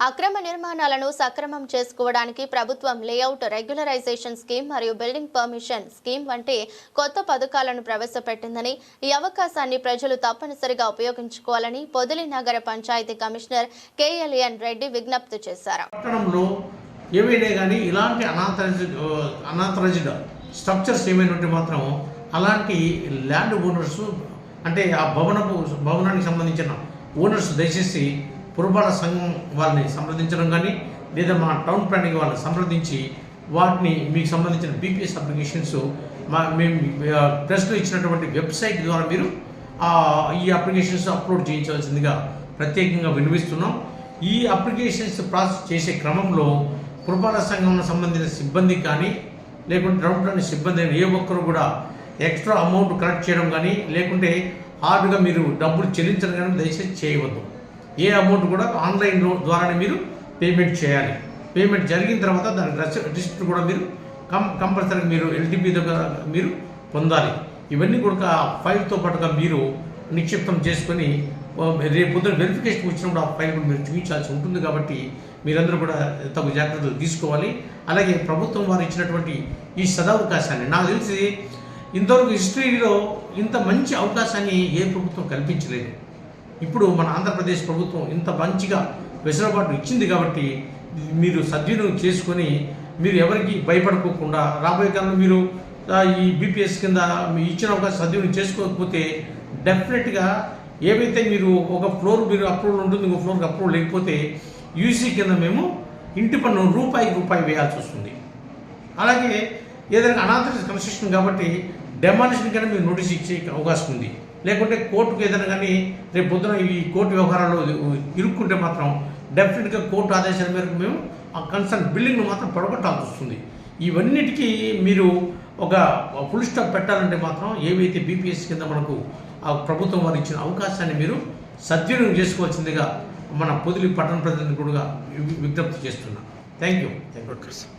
అక్రమ నిర్మాణాలను సక్రమం చేసుకోవడానికి ప్రభుత్వం లేఅవుట్ రెగ్యులరైజేషన్ స్కీమ్ మరియు బిల్డింగ్ పర్మిషన్ స్కీమ్ వంటి కొత్త పథకాలను ప్రవేశపెట్టిందని ఈ అవకాశాన్ని ప్రజలు తప్పనిసరిగా ఉపయోగించుకోవాలని పొదిలి నగర పంచాయతీ కమిషనర్ కేఎల్ఎన్ రెడ్డి విజ్ఞప్తి చేశారు. పట్టణంలో కానీ ఇలాంటి అనాథరైజ్డ్ అనాథరైజ్డ్ స్ట్రక్చర్స్ ఏమైనా ఉంటే మాత్రం అలాంటి ల్యాండ్ ఓనర్స్ అంటే ఆ భవనపు భవనానికి సంబంధించిన ఓనర్స్ దయచేసి పురపాలక సంఘం వాళ్ళని సంప్రదించడం కానీ లేదా మా టౌన్ ప్లానింగ్ వాళ్ళని సంప్రదించి వాటిని మీకు సంబంధించిన బీపీఎస్ అప్లికేషన్స్ మా మేము ప్రెస్లో ఇచ్చినటువంటి వెబ్సైట్ ద్వారా మీరు ఈ అప్లికేషన్స్ అప్లోడ్ చేయించవలసిందిగా ప్రత్యేకంగా వినిపిస్తున్నాం. ఈ అప్లికేషన్స్ ప్రాసెస్ చేసే క్రమంలో పురపాలక సంఘం సంబంధించిన సిబ్బంది కానీ లేకుంటే టౌన్ ప్లానింగ్ సిబ్బంది అయిన ఏ ఒక్కరు కూడా ఎక్స్ట్రా అమౌంట్ కలెక్ట్ చేయడం కానీ లేకుంటే హార్డ్గా మీరు డబ్బులు చెల్లించడం కానీ దయచేసి చేయవద్దు. ఏ అమౌంట్ కూడా ఆన్లైన్ ద్వారానే మీరు పేమెంట్ చేయాలి. పేమెంట్ జరిగిన తర్వాత దాని రిజిస్టర్ కూడా మీరు కం కంపల్సరీగా మీరు ఎల్టీపీ దగ్గర మీరు పొందాలి. ఇవన్నీ కూడా ఫైల్తో పాటుగా మీరు నిక్షిప్తం చేసుకొని రేపు పొద్దున వెరిఫికేషన్ వచ్చినప్పుడు ఆ ఫైల్ కూడా మీరు చూపించాల్సి ఉంటుంది కాబట్టి మీరందరూ కూడా తగు జాగ్రత్తలు తీసుకోవాలి. అలాగే ప్రభుత్వం వారు ఇచ్చినటువంటి ఈ సదావకాశాన్ని నాకు తెలిసి ఇంతవరకు హిస్టరీలో ఇంత మంచి అవకాశాన్ని ఏ ప్రభుత్వం కల్పించలేదు. ఇప్పుడు మన ఆంధ్రప్రదేశ్ ప్రభుత్వం ఇంత మంచిగా వెసులుబాటు ఇచ్చింది కాబట్టి మీరు సద్వినియోగం చేసుకొని మీరు ఎవరికి భయపడుకోకుండా రాబోయే కాలంలో మీరు ఈ బీపీఎస్ కింద ఇచ్చిన అవకాశం సద్వినియోగం చేసుకోకపోతే డెఫినెట్గా ఏవైతే మీరు ఒక ఫ్లోర్ మీరు అప్రూవల్ ఉంటుంది ఇంకో ఫ్లోర్కి అప్రూవల్ లేకపోతే యూసీ కింద మేము ఇంటి పన్ను రూపాయి రూపాయి వేయాల్సి వస్తుంది. అలాగే ఏదైనా అనాథరైజ్ కన్స్ట్రక్షన్ కాబట్టి డెమాలిషన్ కన్నా మీరు నోటీస్ ఇచ్చే అవకాశం ఉంది. లేకుంటే కోర్టుకు ఏదైనా కానీ రేపు పొద్దున ఈ కోర్టు వ్యవహారాల్లో ఇరుక్కుంటే మాత్రం డెఫినెట్గా కోర్టు ఆదేశాల మేరకు మేము ఆ కన్సర్న్ బిల్డింగ్ను మాత్రం పొడగొట్టాల్సి వస్తుంది. ఇవన్నిటికీ మీరు ఒక ఫుల్ స్టాప్ పెట్టాలంటే మాత్రం ఏవైతే బీపీఎస్ కింద మనకు ఆ ప్రభుత్వం వారు ఇచ్చిన అవకాశాన్ని మీరు సద్వినియోగం చేసుకోవాల్సిందిగా మన పొదిలి పట్టణ ప్రతినిధి కూడా విజ్ఞప్తి చేస్తున్నాం. Thank you thank you